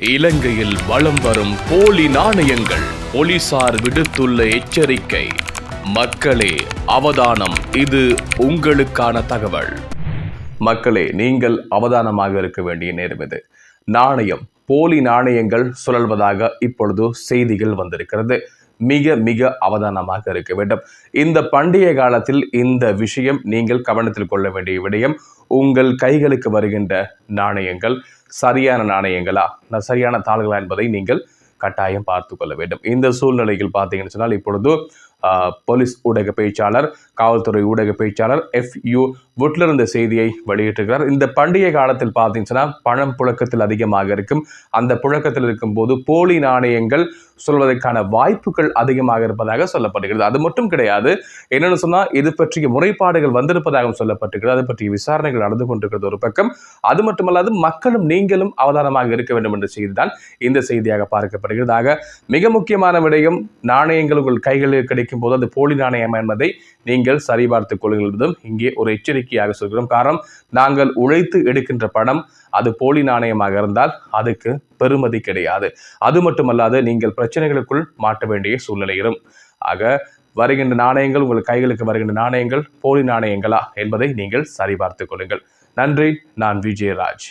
இலங்கையில் வலம் வரும் போலி நாணயங்கள் போலீசார் விடுத்துள்ள எச்சரிக்கை. மக்களே அவதானம் இது உங்களுக்கான தகவல். மக்களே நீங்கள் அவதானமாக இருக்க வேண்டிய நேரம் இது. நாணயம் போலி நாணயங்கள் சுழல்வதாக இப்பொழுது செய்திகள் வந்திருக்கிறது. மிக மிக அவதானமாக இருக்க வேண்டும். இந்த பண்டிகை காலத்தில் இந்த விஷயம் நீங்கள் கவனத்தில் கொள்ள வேண்டிய விடயம் உங்கள் கைகளுக்கு வருகின்ற நாணயங்கள் சரியான நாணயங்களா? சரியான தாள்களா என்பதை நீங்கள் கட்டாயம் பார்த்து கொள்ள வேண்டும். இந்த சூழ்நிலையில் பார்த்தீங்கன்னு சொன்னால் இப்பொழுது போலீஸ் ஊடக பேச்சாளர் காவல்துறை ஊடக பேச்சாளர் எஃப்யூ வுட்லர் இந்த செய்தியை வெளியிட்டிருக்கிறார். இந்த பண்டிகை காலத்தில் பார்த்தீங்கன்னா பணம் புழக்கத்தில் அதிகமாக இருக்கும். அந்த புழக்கத்தில் இருக்கும்போது போலி நாணயங்கள் சொல்வதற்கான வாய்ப்புகள் அதிகமாக இருப்பதாக சொல்லப்படுகிறது அது மட்டும் கிடையாது என்னென்னு சொன்னால் இது பற்றிய முறைப்பாடுகள் வந்திருப்பதாகவும் சொல்லப்பட்டிருக்கிறது. அது பற்றிய விசாரணைகள் நடந்து கொண்டிருக்கிறது ஒரு பக்கம். அது மட்டுமல்லாது மக்களும் நீங்களும் அவதானமாக இருக்க வேண்டும் என்ற செய்திதான் இந்த செய்தியாக பார்க்கப்படுகிறது. ஆக மிக முக்கியமான விடயம் நாணயங்கள் உங்கள் கைகளில் கிடைக்கும் போது அது போலி நாணயம் என்பதை நீங்கள் சரிபார்த்துக் கொள்ளுங்கள் என்பதும் இங்கே ஒரு எச்சரிக்கை எச்சரிக்கையாக சொல்கிறோம். காரணம் நாங்கள் உழைத்து எடுக்கின்ற பணம் அது போலி நாணயமாக இருந்தால் அதுக்கு பெறுமதி கிடையாது. அது மட்டுமல்லாது நீங்கள் பிரச்சனைகளுக்குள் மாட்ட வேண்டிய சூழ்நிலையிலும் ஆக வருகின்ற நாணயங்கள் உங்கள் கைகளுக்கு வருகின்ற நாணயங்கள் போலி நாணயங்களா என்பதை நீங்கள் சரிபார்த்துக் கொள்ளுங்கள். நன்றி நான் விஜயராஜ்.